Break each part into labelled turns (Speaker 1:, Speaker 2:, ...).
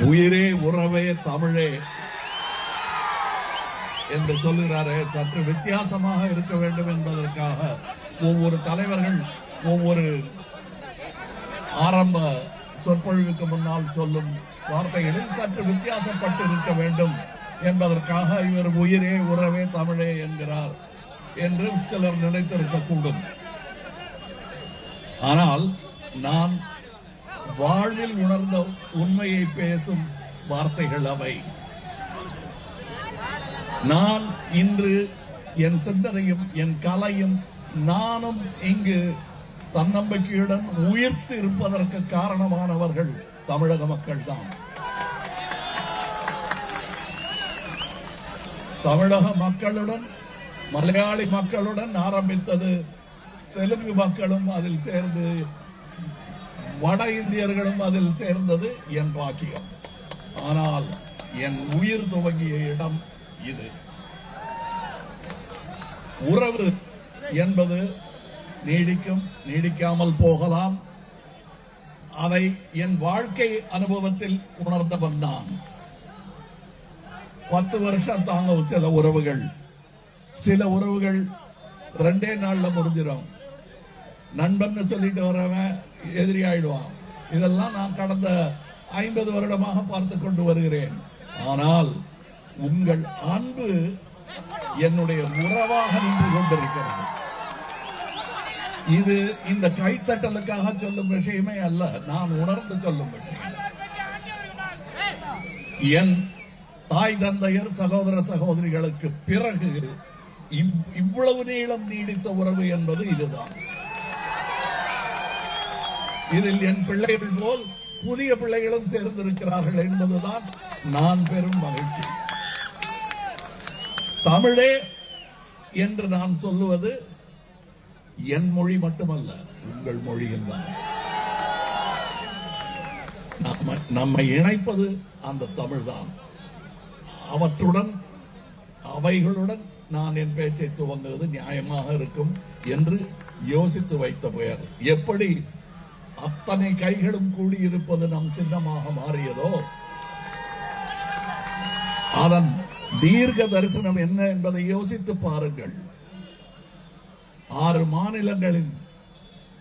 Speaker 1: உயிரே உறவே தமிழே என்று சொல்லுகிறாரே. சற்று வித்தியாசமாக இருக்க வேண்டும் என்பதற்காக ஒவ்வொரு தலைவர்கள் ஒவ்வொரு ஆரம்ப சொற்பொழிவுக்கு முன்னால் சொல்லும் வார்த்தைகளில் சற்று வித்தியாசப்பட்டு இருக்க வேண்டும் என்பதற்காக இவர் உயிரே உறவே தமிழே என்கிறார் என்று சிலர் நினைத்திருக்கக்கூடும். ஆனால் நான் வாழ்வில் உணர்ந்த உண்மையை பேசும் வார்த்தைகள் அவை. நான் இன்று என் சிந்தனையும் என் கலையும் நானும் இங்கு தன்னம்பிக்கையுடன் உயிர்த்து இருப்பதற்கு காரணமானவர்கள் தமிழக மக்கள் தான் தமிழக மக்களுடன் மலையாளி மக்களுடன் ஆரம்பித்தது தெலுங்கு மக்களும் அதில் சேர்ந்து வட இந்தியர்களும் அதில் சேர்ந்தது என் பாக்கியம். ஆனால் என் உயிர் துவங்கிய இடம் இது. உறவு என்பது நீடிக்கும் நீடிக்காமல் போகலாம். அதை என் வாழ்க்கை அனுபவத்தில் உணர்ந்தவன் நான். பத்து வருஷம் தாங்க சில உறவுகள். சில உறவுகள் ரெண்டே நாள்ல முடிஞ்சிடும் நண்பன் சொல்லிட்டு வரவன் எதிரி ஆயிடுவான் இதெல்லாம் நான் கடந்த ஐம்பது வருடமாக பார்த்து கொண்டு வருகிறேன். ஆனால் உங்கள் அன்பு என்னுடைய உறவாக நின்று கொண்டிருக்கிறது. இது இந்த கைத்தட்டலுக்காக சொல்லும் விஷயமே அல்ல. நான் உணர்ந்து சொல்லும் விஷயம். என் தாய் தந்தையர் சகோதர சகோதரிகளுக்கு பிறகு இவ்- இவ்வளவு நீளம் நீடித்த உறவு என்பது இதுதான். இதில் என் பிள்ளைகள் போல் புதிய பிள்ளைகளும் சேர்ந்திருக்கிறார்கள் என்பதுதான் நான் பெரும் மகிழ்ச்சி. தமிழே என்று நான் சொல்லுவது என் மொழி மட்டுமல்ல உங்கள் மொழியில் தான் நம்ம நம்மை இணைப்பது அந்த தமிழ்தான். அவற்றுடன் அவைகளுடன் நான் என் பேச்சை துவங்குவது நியாயமாக இருக்கும் என்று யோசித்து வைத்த பெயர். எப்படி அத்தனை கைகளும் கூடியிருப்பது நம் சின்னமாக மாறியதோ? அதன் தீர்க்க தரிசனம் என்ன என்பதை யோசித்து பாருங்கள். ஆறு மாநிலங்களின்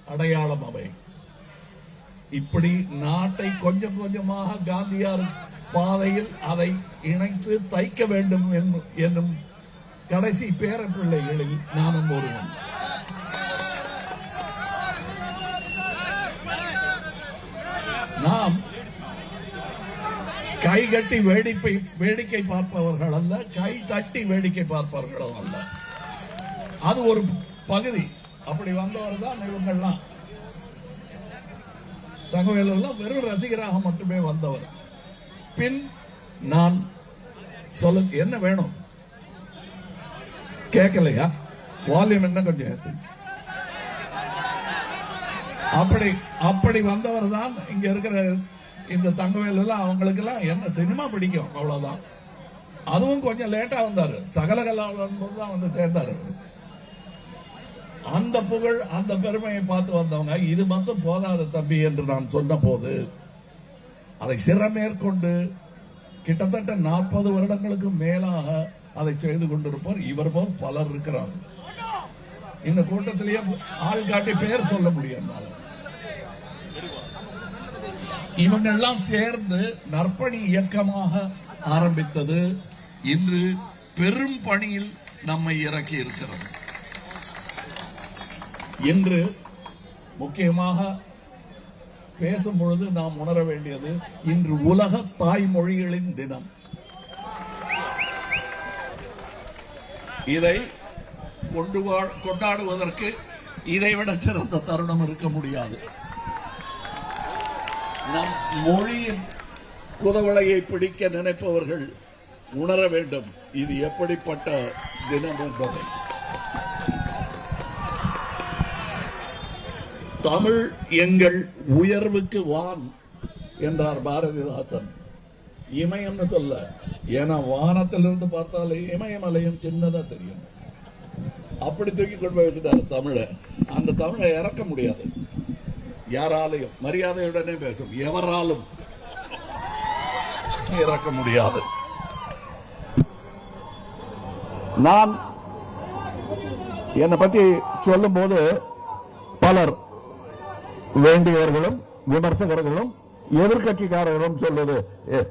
Speaker 1: அடையாளம் அவை. இப்படி நாட்டை கொஞ்சம் கொஞ்சமாக காந்தியார் பாதையில் அதை இணைத்து தைக்க வேண்டும் என்னும்- என்னும் கடைசி பேரப்பிள்ளைகளில் நானும் ஒருவன். நாம் கை கட்டி வேடிக்கை வேடிக்கை பார்ப்பவர்கள் அல்ல கை தட்டி வேடிக்கை பார்ப்பவர்களும் அல்ல. அது ஒரு பகுதி. அப்படி வந்தவர் தான் இவங்கெல்லாம் தகவலெல்லாம் வெறும் ரசிகராக மட்டுமே வந்தவர். பின் நான் சொல்ல என்ன வேணும்? கேட்கலையா? வால்யூம் என்ன கொஞ்சம் அப்படி அப்படி வந்தவர் தான் இங்க இருக்கிற இந்த தங்கவேல் எல்லாம் அவங்களுக்கு எல்லாம் என்ன சினிமா பிடிக்கும் அவ்வளவுதான். அதுவும் கொஞ்சம் லேட்டா வந்தாரு. சகலகலாளன் தான் வந்து சேர்ந்தாரு. அந்த புகழ் அந்த பெருமையை பார்த்து வந்தவங்க இது மட்டும் போதாத தம்பி என்று நான் சொன்ன போது அதை சிறமேற்கொண்டு கிட்டத்தட்ட நாற்பது வருடங்களுக்கு மேலாக அதை செய்து கொண்டிருப்பார் இவர் போல் பலர் இருக்கிறார் இந்த கூட்டத்திலேயே ஆள் காட்டி பெயர் சொல்ல முடியும் இவங்க எல்லாம் சேர்ந்து நற்பணி இயக்கமாக ஆரம்பித்தது இன்று பெரும் பணியில் நம்மை இறக்கி இருக்கிறது. இன்று முக்கியமாக பேசும் பொழுது நாம் உணர வேண்டியது இன்று உலக தாய்மொழிகளின் தினம். இதை கொண்டு வா- கொண்டாடுவதற்கு இதைவிட சிறந்த தருணம் இருக்க முடியாது. நம் மொழியின் குதவளையை பிடிக்க நினைப்பவர்கள் உணர வேண்டும். இது எப்படிப்பட்ட தினம் என்பதை. தமிழ் எங்கள் உயர்வுக்கு வான் என்றார் பாரதிதாசன். இமயம்னு சொல்ல ஏன்னா வானத்திலிருந்து பார்த்தாலே இமயமலையும் சின்னதா தெரியும். அப்படி தூக்கி கொண்டு போய் வச்சுட்டாரு தமிழை. அந்த தமிழை இறக்க முடியாது. யாராலையும் மரியாதையுடனே பேசும். எவராலும் இறக்க முடியாது. நான் என்னை பத்தி சொல்லும் போது பலர் வேண்டியவர்களும் விமர்சகர்களும் எதிர்கட்சிக்காரர்களும் சொல்லுது "ஏ,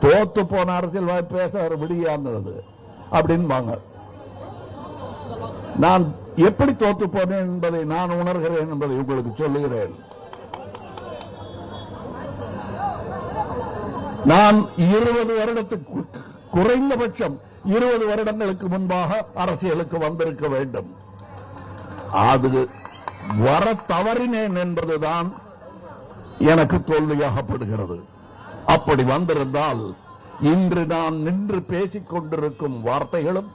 Speaker 1: தோத்து போன அரசியல் பேச விடியாந்தது அப்படின்பாங்க நான் எப்படி தோத்து போனேன் என்பதை நான் உணர்கிறேன் என்பதை உங்களுக்கு சொல்லுகிறேன். நான் இருபது வருடத்துக்கு குறைந்தபட்சம் இருபது வருடங்களுக்கு முன்பாக அரசியலுக்கு வந்திருக்க வேண்டும். அது வர தவறினேன் என்பதுதான் எனக்கு தோல்வியாகப்படுகிறது. அப்படி வந்திருந்தால் இன்று நான் நின்று பேசிக் கொண்டிருக்கும் வார்த்தைகளும்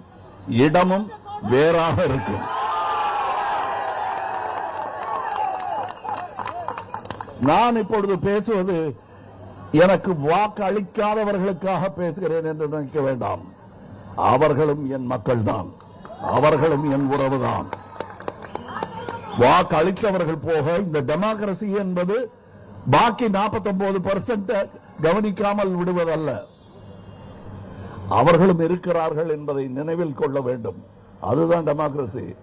Speaker 1: இடமும் வேறாக இருக்கும். நான் இப்பொழுது பேசுவது எனக்கு வாக்கு அளிக்காதவர்களுக்காக பேசுகிறேன் என்று நினைக்க வேண்டாம். அவர்களும் என் மக்கள்தான். அவர்களும் என் உறவுதான். வாக்கு அளித்தவர்கள் போக இந்த டெமோக்ரசி என்பது பாக்கி 49% பர்சன்ட் கவனிக்காமல் விடுவதல்ல. அவர்களும் இருக்கிறார்கள் என்பதை நினைவில் கொள்ள வேண்டும். அதுதான் டெமோக்ரசி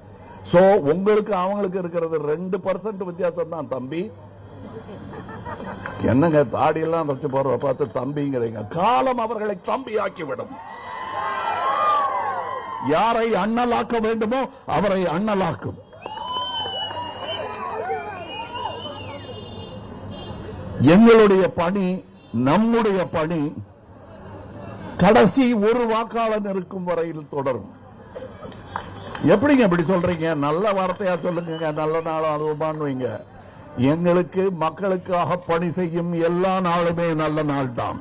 Speaker 1: சோ உங்களுக்கு அவங்களுக்கு இருக்கிறது ரெண்டு பர்சன்ட் வித்தியாசம் தான் தம்பி. என்னங்க தாடியெல்லாம் வச்சு போற பார்த்து தம்பிங்கிறீங்க. காலம் அவர்களை தம்பி ஆக்கிவிடும் யாரை அண்ணலாக்க வேண்டுமோ அவரை அண்ணலாக்கும். எங்களுடைய பணி நம்முடைய பணி கடைசி ஒரு வாக்காளன் இருக்கும் வரையில் தொடரும். எப்படிங்க இப்படி சொல்றீங்க? நல்ல வார்த்தையா சொல்லுங்க நல்ல நாளும் அதுவுமான்னு வைங்க. எங்களுக்கு மக்களுக்காக பணி செய்யும் எல்லா நாளுமே நல்ல நாள் தான்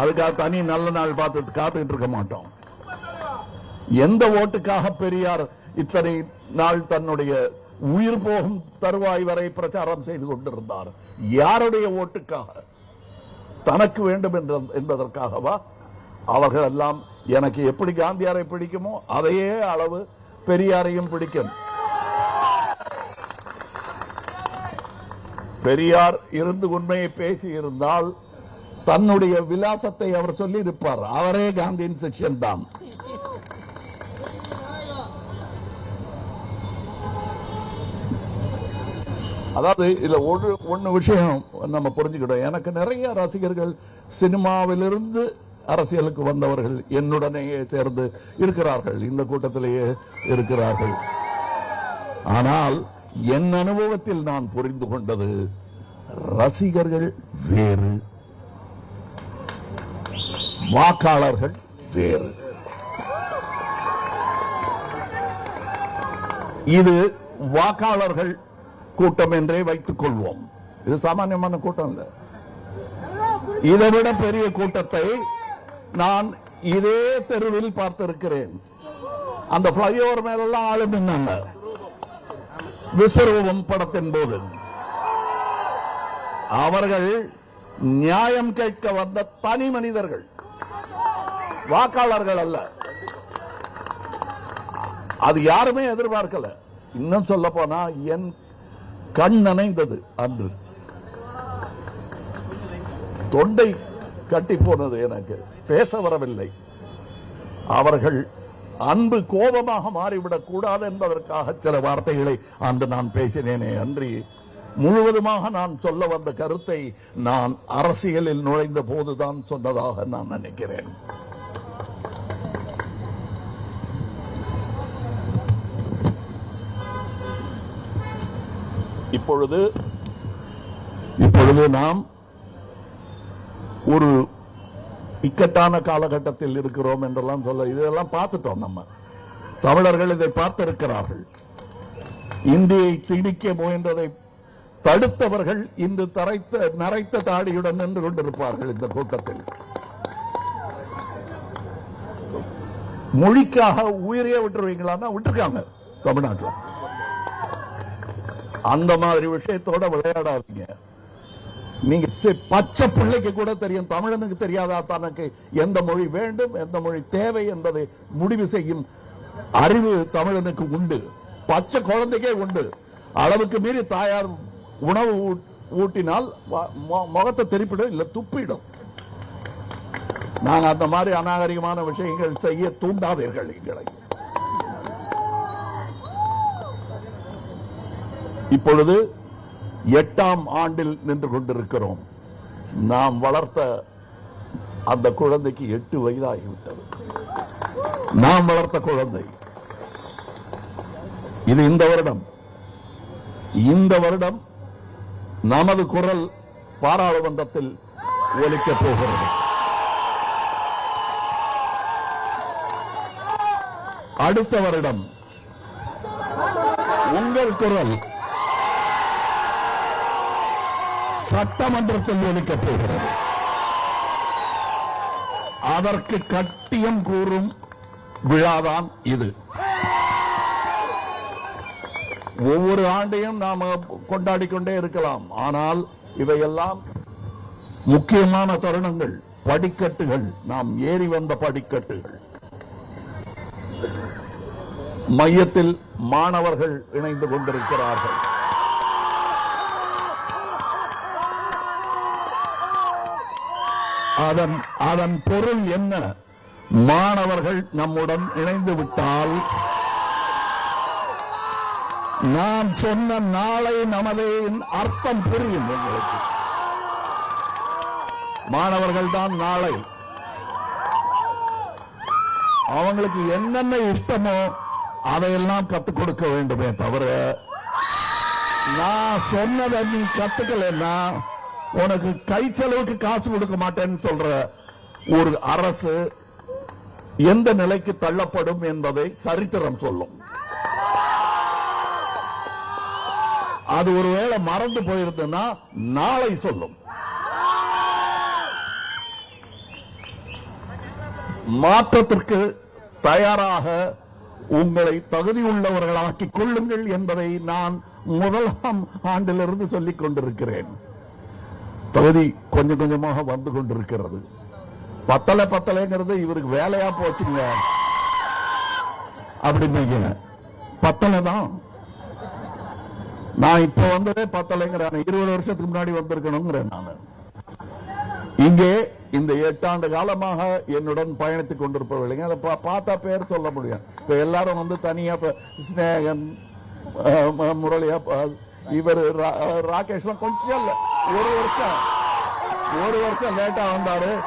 Speaker 1: அதுக்காக தனி நல்ல நாள் பார்த்து காத்துக்கிட்டு இருக்க மாட்டோம். எந்த ஓட்டுக்காக பெரியார் இத்தனை நாள் தன்னுடைய உயிர் போகும் தருவாய் வரை பிரச்சாரம் செய்து கொண்டிருந்தார்? யாருடைய ஓட்டுக்காக? தனக்கு வேண்டும் என்பதற்காகவா? அவர்கள் எல்லாம் எனக்கு எப்படி காந்தியாரை பிடிக்குமோ அதையே அளவு பெரியாரையும் பிடிக்கும். பெரியார் இருந்து உண்மையை பேசி இருந்தால் தன்னுடைய விலாசத்தை அவர் சொல்லி இருப்பார் அவரே காந்தியின் செக்ஷன் தான் அதாவது இதுல ஒரு ஒன்னு விஷயம் நம்ம புரிஞ்சுக்கிட்டோம். எனக்கு நிறைய ரசிகர்கள் சினிமாவிலிருந்து அரசியலுக்கு வந்தவர்கள் என்னுடனேயே சேர்ந்து இருக்கிறார்கள். இந்த கூட்டத்திலேயே இருக்கிறார்கள். ஆனால் என் அனுபவத்தில் நான் புரிந்து கொண்டது ரசிகர்கள் வேறு வாக்காளர்கள் வேறு. இது வாக்காளர்கள் கூட்டம் என்றே வைத்துக் கொள்வோம். இது சாமானியமான கூட்டம் இல்லை. இதை விட பெரிய கூட்டத்தை நான் இதே தெருவில் பார்த்திருக்கிறேன். அந்த பிளைஓவர் மேலெல்லாம் ஆளு நின்னாங்க. விஸ்வரூபம் படத்தின் போது. அவர்கள் நியாயம் கேட்க வந்த தனி மனிதர்கள். வாக்காளர்கள் அல்ல. அது யாருமே எதிர்பார்க்கல. இன்னும் சொல்ல போனா என் கண் நனைந்தது அன்று. தொண்டை கட்டி போனது எனக்கு. பேச வரவில்லை. அவர்கள் அன்பு கோபமாக மாறிவிடக் கூடாது என்பதற்காக சில வார்த்தைகளை அன்று நான் பேசினேனே அன்றி. முழுவதுமாக நான் சொல்ல வந்த கருத்தை நான் அரசியலில் நுழைந்த போதுதான் சொன்னதாக நான் நினைக்கிறேன். இப்பொழுது இப்பொழுது நாம் ஒரு இக்கட்டான காலகட்டத்தில் இருக்கிறோம் என்றெல்லாம் சொல்ல இதெல்லாம் பார்த்துட்டோம் நம்ம. தமிழர்கள் இதை பார்த்திருக்கிறார்கள். இந்தியை திணிக்க முயன்றதை தடுத்தவர்கள் இன்று தரைத்த நரைத்த தாடியுடன் நின்று கொண்டிருப்பார்கள் இந்த கூட்டத்தில். மொழிக்காக உயிரையே விட்டுருவீங்களான்னா விட்டுருக்காங்க தமிழ்நாட்டில். அந்த மாதிரி விஷயத்தோட விளையாடாதீங்க. நீங்க பச்சை பிள்ளைக்கு கூட தெரியும். தமிழனுக்கு தெரியாதா தனக்கு? எந்த மொழி வேண்டும் எந்த மொழி தேவை என்பதை முடிவு செய்யும் அறிவு தமிழனுக்கு உண்டு. பச்சை குழந்தைக்கே உண்டு. அளவுக்கு மீறி தாயார் உணவு ஊ- ஊட்டினால் முகத்தை திருப்பிடும் இல்ல துப்பிடும். நாங்க அந்த மாதிரி அநாகரிகமான விஷயங்கள் செய்ய தூண்டாதீர்கள் எங்களை. இப்பொழுது எட்டாம் ஆண்டில் நின்று கொண்டிருக்கிறோம். நாம் வளர்த்த அந்த குழந்தைக்கு எட்டு வயதாகிவிட்டது. நாம் வளர்த்த குழந்தை. இது இந்த வருடம். இந்த வருடம் நமது குரல் பாராளுமன்றத்தில் ஒலிக்கப் போகிறது. அடுத்த வருடம் உங்கள் குரல் சட்டமன்றத்தில் ஒலிக்கப் போகிறது அதற்கு கட்டியம் கூறும் விழாதான் இது. ஒவ்வொரு ஆண்டையும் நாம் கொண்டாடி கொண்டே இருக்கலாம். ஆனால் இவையெல்லாம் முக்கியமான தருணங்கள் படிக்கட்டுகள். நாம் ஏறி வந்த படிக்கட்டுகள். மையத்தில் மாணவர்கள் இணைந்து கொண்டிருக்கிறார்கள். அதன் அதன் பொருள் என்ன? மாணவர்கள் நம்முடன் இணைந்து விட்டால் நான் சொன்ன நாளை நமது அர்த்தம் புரியும். உங்களுக்கு மாணவர்கள் தான் நாளை. அவங்களுக்கு என்னென்ன இஷ்டமோ அதையெல்லாம் கத்துக் கொடுக்க வேண்டுமே தவிர நான் சொன்னதை நீ கத்துக்கலன்னா உனக்கு கை செலவுக்கு காசு கொடுக்க மாட்டேன்னு சொல்ற ஒரு அரசு எந்த நிலைக்கு தள்ளப்படும் என்பதை சரித்திரம் சொல்லும். அது ஒருவேளை மறந்து போயிருந்ததுன்னா நாளை சொல்லும். மாற்றத்திற்கு தயாராக உங்களை தகுதியுள்ளவர்களாக்கிக் கொள்ளுங்கள் என்பதை நான் முதலாம் ஆண்டிலிருந்து சொல்லிக் கொண்டிருக்கிறேன். தகுதி கொஞ்சம் கொஞ்சமாக வந்து கொண்டிருக்கிறது. பத்தலை பத்தலைங்கிறது இவருக்கு வேலையா போச்சுங்க. அப்படின்னு பத்தலை தான். நான் இப்ப வந்ததே பத்தலைங்கிறேன். இருபது வருஷத்துக்கு முன்னாடி வந்திருக்கணுங்கிறேன் நான். இங்கே இந்த எட்டாண்டு காலமாக என்னுடன் பயணித்துக் கொண்டிருப்பவர்கள் அதை பா- பார்த்தா பேர் சொல்ல முடியும். இப்ப எல்லாரும் வந்து தனியா இப்ப ஸ்நேகன் முரளியா இவர் ராகேஷ்லாம் கொஞ்சம் இல்ல. ஒரு வருஷம். ஒரு வருஷம் லேட்டா வந்தாரு.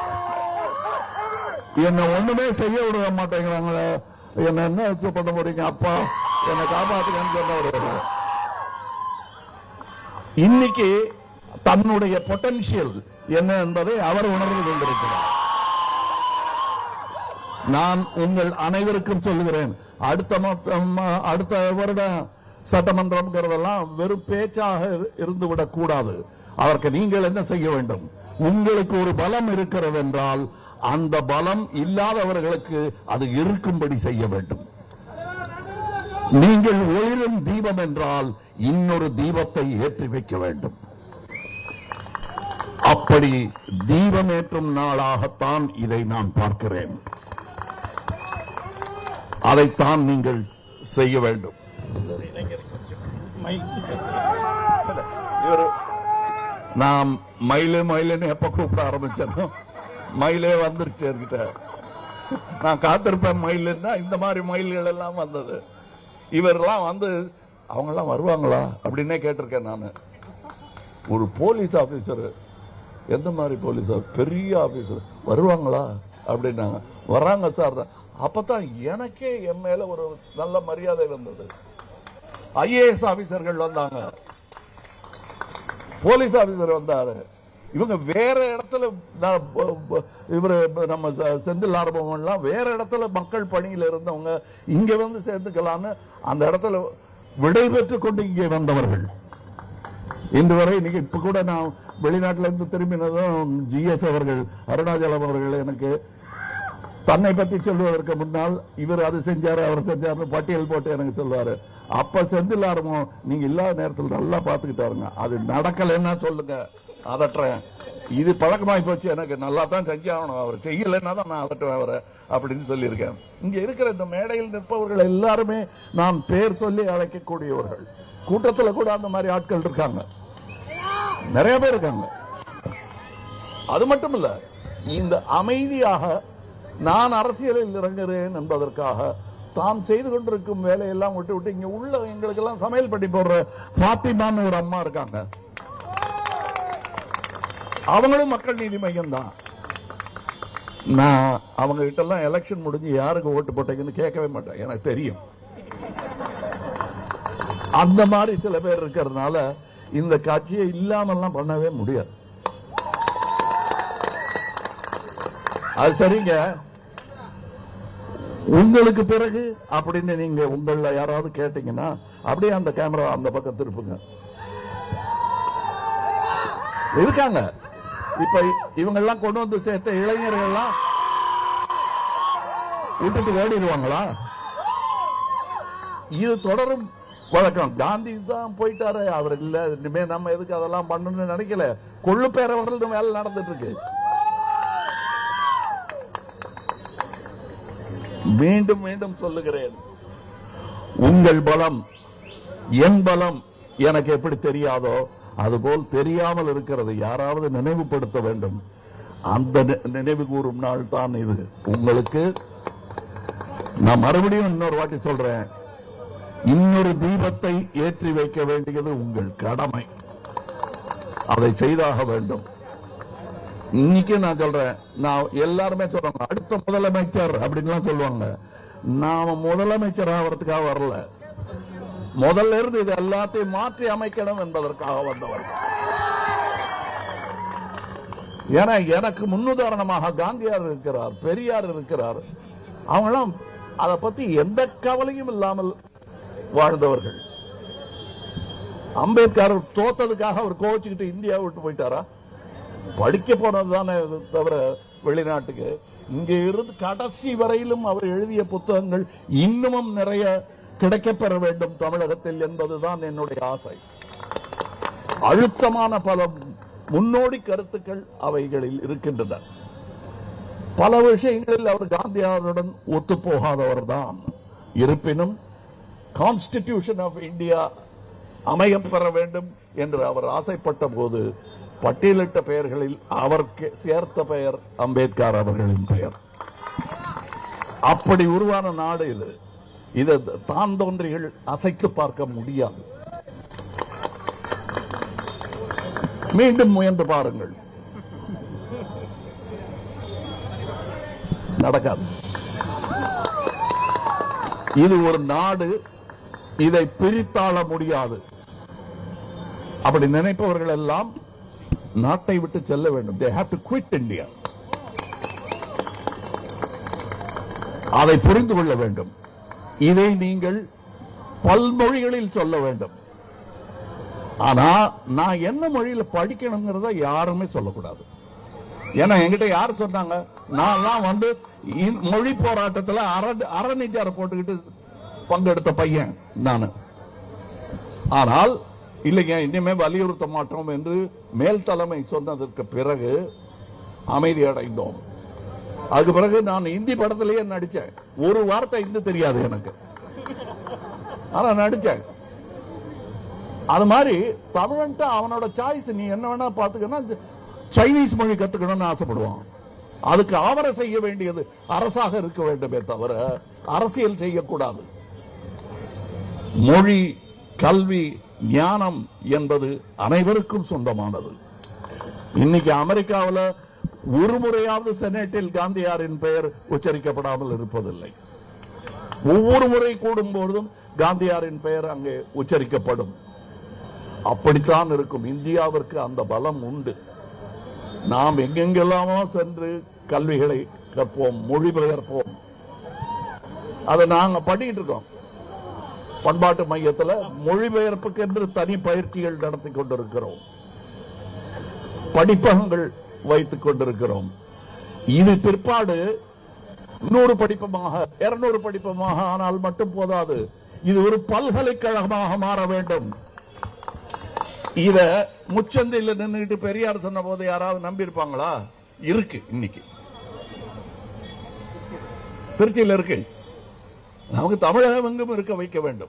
Speaker 1: என்ன ஒண்ணுமே செய்ய விட மாட்டேங்கிறாங்களே. என்ன என்ன வச்சு பண்ண போறீங்க அப்பா? என்னை காப்பாத்துக்கன்னு சொன்னவர் இன்னைக்கு தன்னுடைய பொட்டன்சியல் என்ன என்பதை அவர் உணர்ந்து கொண்டிருக்கிறார். நான் உங்கள் அனைவருக்கும் சொல்லுகிறேன் அடுத்த ம- அடுத்த வருடம் சட்டமன்றம்ங்கிறதெல்லாம் வெறும் பேச்சாக இருந்துவிடக் கூடாது அதற்கு நீங்கள் என்ன செய்ய வேண்டும்? உங்களுக்கு ஒரு பலம் இருக்கிறது என்றால் அந்த பலம் இல்லாதவர்களுக்கு அது இருக்கும்படி செய்ய வேண்டும். நீங்கள் ஒளிரும் தீபம் என்றால் இன்னொரு தீபத்தை ஏற்றி வைக்க வேண்டும். அப்படி தீபமேற்றும் நாளாகத்தான் இதை நான் பார்க்கிறேன். அதைத்தான் நீங்கள் செய்ய வேண்டும். இவர் நாம் மயிலே மயிலுன்னு எப்ப கூப்பிட ஆரம்பிச்சனோ மயிலே வந்துருச்சு என்கிட்ட நான் காத்திருப்பேன் மயிலுன்னா இந்த மாதிரி மயில்கள் எல்லாம் வந்தது இவரெல்லாம் வந்து அவங்கெல்லாம் வருவாங்களா அப்படின்னே கேட்டிருக்கேன் நான் ஒரு போலீஸ் ஆஃபீஸரு எந்த மாதிரி போலீஸ் பெரிய ஆஃபீஸர் வருவாங்களா அப்படின்னாங்க வராங்க சார் அப்போ தான் எனக்கே என் மேலே ஒரு நல்ல மரியாதை வந்தது ஐஏஎஸ் ஆஃபீஸர்கள் வந்தாங்க போலீஸ் ஆபீசர் வந்தாரு. இவங்க வேற இடத்துல இவர் நம்ம செந்தில் ஆரம்பம்லாம் வேற இடத்துல மக்கள் பணியில இருந்தவங்க இங்க வந்து சேர்ந்துக்கலான்னு அந்த இடத்துல விடை பெற்றுக் கொண்டு இங்கே வந்தவர்கள். இன்று வரை இன்னைக்கு இப்ப கூட நான் வெளிநாட்டில இருந்து திரும்பினதும் ஜிஎஸ் அவர்கள் அருணாச்சலம் அவர்கள் எனக்கு தன்னை பத்தி சொல்லுவதற்கு முன்னால் இவர் அது செஞ்சாரு அவர் செஞ்சாரு பட்டியல் போட்டு எனக்கு சொல்லுவாரு. அப்ப செந்தில் ஆரம்பம் நீங்க இல்லாத நேரத்தில் நல்லா பாத்துக்கிட்டாருங்க. அது நடக்கலைன்னா சொல்லுங்க. அதட்டுறேன். இது பழக்கமாகி போச்சு எனக்கு நல்லா தான் செஞ்சாகணும். அவர் செய்யலைன்னா தான் நான் அதட்டுவேன் அவரை அப்படின்னு சொல்லியிருக்கேன். இங்க இருக்கிற இந்த மேடையில் நிற்பவர்கள் எல்லாருமே நான் பேர் சொல்லி அழைக்கக்கூடியவர்கள். கூட்டத்துல கூட அந்த மாதிரி ஆட்கள் இருக்காங்க.
Speaker 2: நிறைய பேர் இருக்காங்க. அது மட்டும் இல்ல இந்த அமைதியாக நான் அரசியலில் இறங்குகிறேன் என்பதற்காக தாம் செய்து கொண்டிருக்கும் வேலையெல்லாம் விட்டு விட்டு இங்க உள்ள எங்களுக்கு எல்லாம் சமையல் பண்ணி போடுற பாத்திமான்னு ஒரு அம்மா இருக்காங்க. அவங்களும் மக்கள் நீதி மையம் தான் நான் அவங்க கிட்ட எல்லாம் எலெக்ஷன் முடிஞ்சு யாருக்கு ஓட்டு போட்டீங்கன்னு கேட்கவே மாட்டேன். எனக்கு தெரியும். அந்த மாதிரி சில பேர் இருக்கிறதுனால இந்த காட்சியை இல்லாமல்லாம் பண்ணவே முடியாது. அது சரிங்க. உங்களுக்கு பிறகு அப்படின்னு நீங்க உங்கள யாராவது கேட்டீங்கன்னா அப்படியே அந்த கேமரா அந்த பக்கம் திருப்புங்க. இருக்காங்க. இப்ப இவங்க எல்லாம் கொண்டு வந்து சேர்த்த இளைஞர்கள் எல்லாம் விட்டுட்டு ஓடிடுவாங்களா? இது தொடரும் வழக்கம். காந்தி தான் போயிட்டாரு. அவர் இல்ல. இனிமே நம்ம எதுக்கு அதெல்லாம் பண்ணணும்னு நினைக்கல. கொள்ளு பேரவர்கள் வேலை நடந்துட்டு இருக்கு. மீண்டும் மீண்டும் சொல்லுகிறேன். உங்கள் பலம் என் பலம் எனக்கு எப்படி தெரியாதோ அதுபோல் தெரியாமல் இருக்கிறது யாராவது நினைவுபடுத்த வேண்டும். அந்த நி- நினைவு கூறும் நாள் தான் இது. உங்களுக்கு நான் மறுபடியும் இன்னொரு வாட்டி சொல்றேன். இன்னொரு தீபத்தை ஏற்றி வைக்க வேண்டியது உங்கள் கடமை. அதை செய்தாக வேண்டும். இன்னைக்கு நான் சொல்றேன். நான் எல்லாருமே சொல்றாங்க அடுத்த முதலமைச்சர் அப்படின்லாம் சொல்லுவாங்க. நாம முதலமைச்சர் ஆகிறதுக்காக வரல. முதல்ல இருந்து இது எல்லாத்தையும் மாற்றி அமைக்கணும் என்பதற்காக வந்தவர். ஏன்னா எனக்கு முன்னுதாரணமாக காந்தியார் இருக்கிறார் பெரியார் இருக்கிறார். அவங்களாம் அதை பத்தி எந்த கவலையும் இல்லாமல் வாழ்ந்தவர்கள். அம்பேத்கர் தோத்ததுக்காக அவர் கோவிச்சுக்கிட்டு இந்தியா விட்டு போயிட்டாரா? படிக்க போனது தானே தவிர வெளிநாட்டுக்கு. இங்க இருந்து கடைசி வரையிலும் அவர் எழுதிய புத்தகங்கள் இன்னமும் நிறைய கிடைக்கப்பெற வேண்டும் தமிழகத்தில் என்பதுதான் என்னுடைய ஆசை. அழுத்தமான பல முன்னோடி கருத்துக்கள் அவைகளில் இருக்கின்றன. பல விஷயங்களில் அவர் காந்தியாருடன் ஒத்துப்போகாதவர் தான். இருப்பினும் கான்ஸ்டிடியூஷன் ஆஃப் இந்தியா அமையம் பெற வேண்டும் என்று அவர் ஆசைப்பட்ட போது பட்டியலிட்ட பெயர்களில் அவருக்கு சேர்த்த பெயர் அம்பேத்கர் அவர்களின் பெயர். அப்படி உருவான நாடு இது. இதை தான் தோன்றிகள் அசைத்து பார்க்க முடியாது. மீண்டும் முயன்று பாருங்கள். நடக்காது. இது ஒரு நாடு இதை பிரித்தாள முடியாது. அப்படி நினைப்பவர்கள் எல்லாம் நாட்டை விட்டு செல்ல வேண்டும். They have to quit India அதை புரிந்து கொள்ள வேண்டும். இதை நீங்கள் பல்மொழிகளில் சொல்ல வேண்டும். ஆனா நான் என்ன மொழியில படிக்கணுங்கிறத யாருமே சொல்லக்கூடாது. ஏன்னா என்கிட்ட யார் சொன்னாங்க? நான்லாம் வந்து மொழி போராட்டத்துல அரண் போட்டுக்கிட்டு பங்கெடுத்த பையன் நான். ஆனால் இல்லைங்க இனிமே வலியுறுத்த மாட்டோம் என்று மேல் தலைமை சொன்னதற்கு பிறகு அமைதி அடைந்தோம். அதுக்கு பிறகு நான் இந்தி படத்திலேயே நடிச்சேன். ஒரு வார்த்தை இந்தி தெரியாது எனக்கு. ஆனா நடித்தேன் அது மாதிரி தமிழன்ட்டு அவனோட சாய்ஸ் நீ என்ன வேணா பாத்துக்கன்னா சைனீஸ் மொழி கத்துக்கணும்னு ஆசைப்படுவான். அதுக்கு அவரை செய்ய வேண்டியது அரசாக இருக்க வேண்டுமே தவிர அரசியல் செய்யக்கூடாது. மொழி கல்வி ஞானம் என்பது அனைவருக்கும் சொந்தமானது. இன்னைக்கு அமெரிக்காவில் ஒரு முறையாவது செனேட்டில் காந்தியாரின் பெயர் உச்சரிக்கப்படாமல் இருப்பதில்லை. ஒவ்வொரு முறை கூடும் பொழுதும் காந்தியாரின் பெயர் அங்கே உச்சரிக்கப்படும். அப்படித்தான் இருக்கும். இந்தியாவிற்கு அந்த பலம் உண்டு. நாம் எங்கெங்கெல்லாமோ சென்று கல்விகளை கற்போம் மொழிபெயர்ப்போம் அதை நாங்க பண்ணிட்டு இருக்கோம். பண்பாட்டு மையத்தில் மொழிபெயர்ப்புக்கு என்று தனி பயிற்சிகள் நடத்தி கொண்டிருக்கிறோம். படிப்பகங்கள் வைத்துக் கொண்டிருக்கிறோம். இது பிற்பாடு நூறு படிப்பமாக இருநூறு படிப்பமாக ஆனால் மட்டும் போதாது. இது ஒரு பல்கலைக்கழகமாக மாற வேண்டும். இத முச்சந்தையில் நின்றுட்டு பெரியார் சொன்ன போது யாராவது நம்பி இருப்பாங்களா இருக்கு இன்னைக்கு. திருச்சியில் இருக்கு. நமக்கு தமிழகம் எங்கும் இருக்க வைக்க வேண்டும்.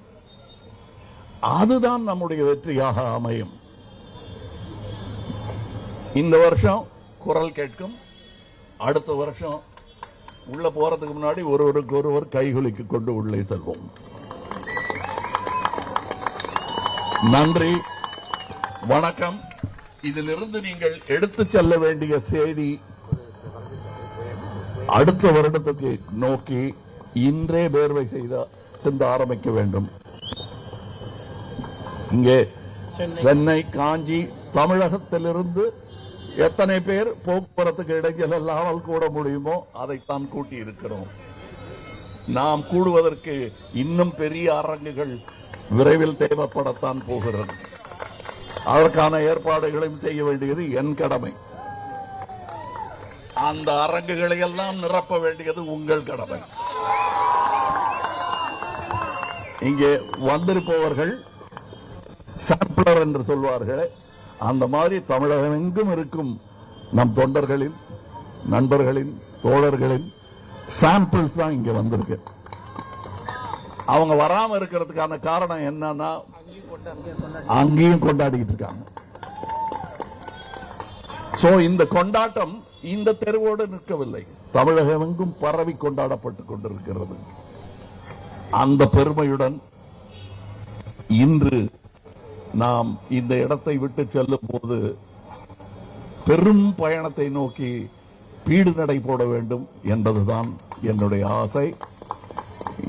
Speaker 2: அதுதான் நம்முடைய வெற்றியாக அமையும். இந்த வருஷம் குரல் கேட்கும். அடுத்த வருஷம் உள்ள போறதுக்கு முன்னாடி ஒருவருக்கு ஒருவர் கைகுலுக்கி கொண்டு உள்ளே செல்வோம். நன்றி. வணக்கம். இதிலிருந்து நீங்கள் எடுத்து செல்ல வேண்டிய செய்தி அடுத்த வருடத்துக்கு நோக்கி இன்றே வேர்வை செய்த சிந்த ஆரம்பிக்க வேண்டும். இங்கே சென்னை. காஞ்சி தமிழகத்திலிருந்து எத்தனை பேர் போக்குவரத்துக்கு இடைஞ்சல் இல்லாமல் கூட முடியுமோ அதைத்தான் கூட்டி இருக்கிறோம் நாம் கூடுவதற்கு இன்னும் பெரிய அரங்குகள் விரைவில் தேவைப்படத்தான் போகிறது. அதற்கான ஏற்பாடுகளையும் செய்ய வேண்டியது என் கடமை. அந்த அரங்குகளை எல்லாம் நிரப்ப வேண்டியது உங்கள் கடமை. இங்கே வந்திருப்பவர்கள் சாம்பிளர் என்று சொல்வார்கள். அந்த மாதிரி தமிழகம் எங்கும் இருக்கும் நம் தொண்டர்களின் நண்பர்களின் தோழர்களின் சாம்பிள்ஸ் தான் இங்க வந்திருக்கு. அவங்க வராம இருக்கிறதுக்கான காரணம் என்னன்னா அங்கேயும் கொண்டாடிக்கிட்டு இருக்காங்க. சோ இந்த கொண்டாட்டம் இந்த தெருவோடு நிற்கவில்லை. தமிழகம் எங்கும் பரவி கொண்டாடப்பட்டுக் கொண்டிருக்கிறது. அந்த பெருமையுடன் இன்று நாம் இந்த இடத்தை விட்டு செல்லும் போது பெரும் பயணத்தை நோக்கி பீடு நடை போட வேண்டும் என்பதுதான் என்னுடைய ஆசை.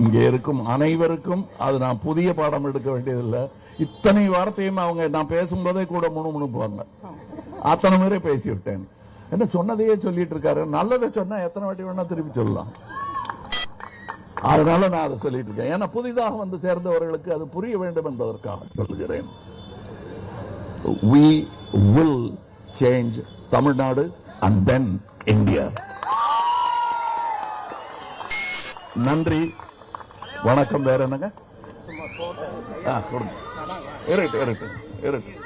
Speaker 2: இங்கே இருக்கும் அனைவருக்கும் அது நான் புதிய பாடம் எடுக்க வேண்டியதில்லை. இத்தனை வார்த்தையும் அவங்க நான் பேசும்போதே கூட முணுமுணுப்பாங்க. அத்தனை முறை பேசிவிட்டேன். என்ன சொன்னதையே சொல்லிட்டு இருக்காரு. நல்லதை சொன்னா எத்தனை வாட்டி வேணா திருப்பி சொல்லலாம். அதனால நான் அதை சொல்லிட்டு இருக்கேன். ஏன்னா புதிதாக வந்து சேர்ந்தவர்களுக்கு அது புரிய வேண்டும் என்பதற்காக சொல்லுகிறேன். We will change Tamil Nadu and then India நன்றி. வணக்கம். வேற என்னங்க? இருக்கட்டும் இருக்கட்டும் இருக்கட்டும்